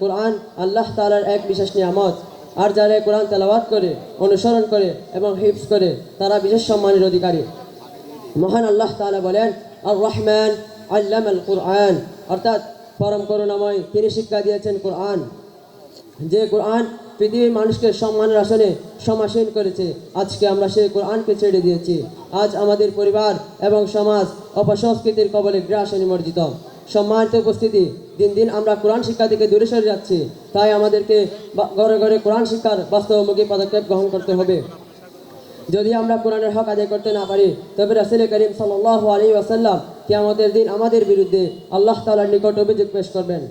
কোরআন আল্লাহ তালার এক বিশেষ নিয়ামত। আর যারা কোরআন তেলাওয়াত করে, অনুসরণ করে এবং হিফস করে, তারা বিশেষ সম্মানের অধিকারী। মহান আল্লাহ তাআলা বলেন আর রহমান আল্লাম আল কোরআন। অর্থাৎ পরম করুণাময় তিনি শিক্ষা দিয়েছেন কোরআন। যে কোরআন পৃথিবীর মানুষকে সম্মানের আসনে সমাসীন করেছে, আজকে আমরা সেই কোরআনকে ছেড়ে দিয়েছি। আজ আমাদের পরিবার এবং সমাজ অপসংস্কৃতির কবলে গ্রাসে নিমজ্জিত। সম্মানিত উপস্থিতি দিন দিন আমরা কোরআন শিক্ষা থেকে দূরে সরে যাচ্ছি তাই আমাদেরকে বা- ঘরে ঘরে কোরআন শিক্ষার বাস্তবমুখী পদক্ষেপ গ্রহণ করতে হবে যদি আমরা কোরআনের হক আদায় করতে না পারি তবে রাসুল করিম সাল্লাহ আলী ওয়াসাল্লাম কিয়ামতের দিন আমাদের বিরুদ্ধে আল্লাহ তাআলার নিকট অভিযোগ পেশ করবেন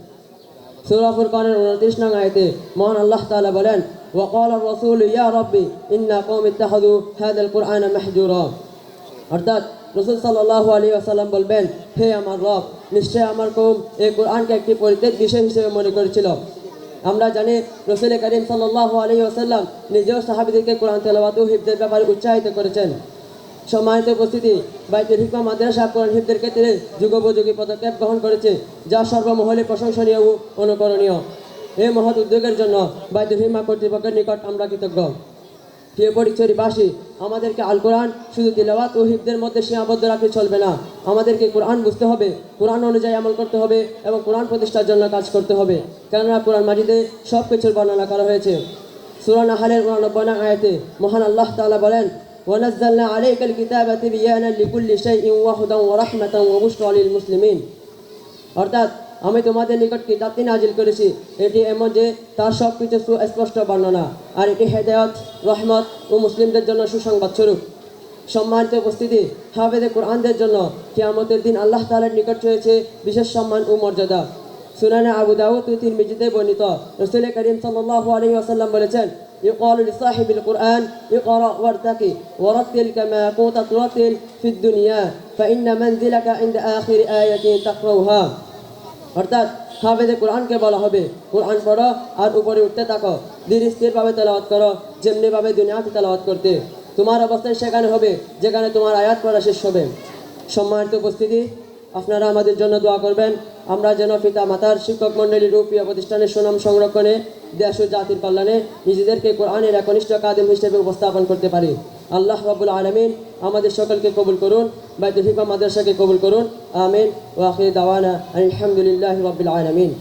সূরা ফুরকানের 29 নং আয়াতে মহান আল্লাহ তাআলা বলেন وقال الرسول يا ربي إن قوم اتخذوا هذا القرآن محجورا অর্থাৎ রসুল সাল্লাল্লাহু আলাইহি ওয়াসাল্লাম বলবেন, হে আমার রব, নিশ্চয় আমার কৌম এই কোরআনকে একটি পরিত্যাগ বিষয় হিসেবে মনে করেছিল। আমরা জানি রসুল করিম সাল্লাল্লাহু আলাইহি ওয়াসাল্লাম নিজেও সাহাবীদেরকে কোরআন, তেলাওয়াত হিফদের ব্যাপারে উৎসাহিত করেছেন। সম্মানিত উপস্থিতি, বাইতুল হিকমা মাদ্রাসা কোরআন হিফদের ক্ষেত্রে যুগোপযোগী পদক্ষেপ গ্রহণ করেছে, যা সর্বমহলে প্রশংসনীয় ও অনুকরণীয়। এই মহৎ উদ্যোগের জন্য বাইতুল হিকমা কর্তৃপক্ষের নিকট আমরা কৃতজ্ঞ। প্রিয় পরিচয়বাসী আমাদেরকে আল কোরআন, শুধু দিলাবাত ও হিবদের মধ্যে সীমাবদ্ধ রাখলে চলবে না। আমাদেরকে কোরআন বুঝতে হবে, কোরআন অনুযায়ী আমল করতে হবে এবং কোরআন প্রতিষ্ঠার জন্য কাজ করতে হবে। কেননা কোরআন মাটিতে সব কিছুর বর্ণনা করা হয়েছে। সুরান আহারের উনানব্বই আয়াতে মহান আল্লাহ তালা বলেন, ওয়ানাজ্জালনা আলাইকাল কিতাবা তিবিয়ানা লিকুল্লি শাইইন ওয়া হুদান ওয়া রাহমাতান ওয়া বুশরা লিল মুসলিমিন। অর্থাৎ আমি তোমাদের নিকট কিতাবটি নাজিল করেছি এটি এমন যে তার সব কিছু সুস্পষ্ট বর্ণনা আর এটি হেদায়ত রহমত ও মুসলিমদের জন্য সুসংবাদ স্বরূপ সম্মানিত উপস্থিতি হাফেদে কোরআনদের জন্য কিয়ামতের দিন আল্লাহ তাআলার নিকট রয়েছে বিশেষ সম্মান ও মর্যাদা সুনানে আবু দাউদ ও তিরমিজিতে বর্ণিত রসুল করিম সাল্লাল্লাহু আলাইহি ওয়াসাল্লাম বলেছেন يقال لصاحب القرآن اقرأ وارتقي ورتل كما كنت ترتل في الدنيا فإن منزلك عند آخر آية تقرأها অর্থাৎ হাফেজে কোরআনকে বলা হবে। কোরআন পড়ো আর উপরে উঠতে থাকো। দিন স্থিরভাবে তেলাওয়াত করো, যেমনিভাবে দুনিয়াতে তেলাওয়াত করতে। তোমার অবস্থায় সেখানে হবে, যেখানে তোমার আয়াত পড়া শেষ হবে। সম্মানিত উপস্থিতি, আপনারা আমাদের জন্য দোয়া করবেন। আমরা যেন পিতা মাতার শিক্ষক মণ্ডলী রূপীয় প্রতিষ্ঠানের সুনাম সংরক্ষণে দেশ ও জাতির কল্যাণে নিজেদেরকে কোরআনের একনিষ্ঠ কাদেম হিসেবে উপস্থাপন করতে পারি। আল্লাহ রাবুল আলমিন আমাদের সকলকে কবুল করুন বাইদুল হিফা মাদ্রাসাকে কবুল করুন। আমিন। ওয়াকির দাওয়ানা আলহামদুলিল্লাহ রাব্বিল আলামিন।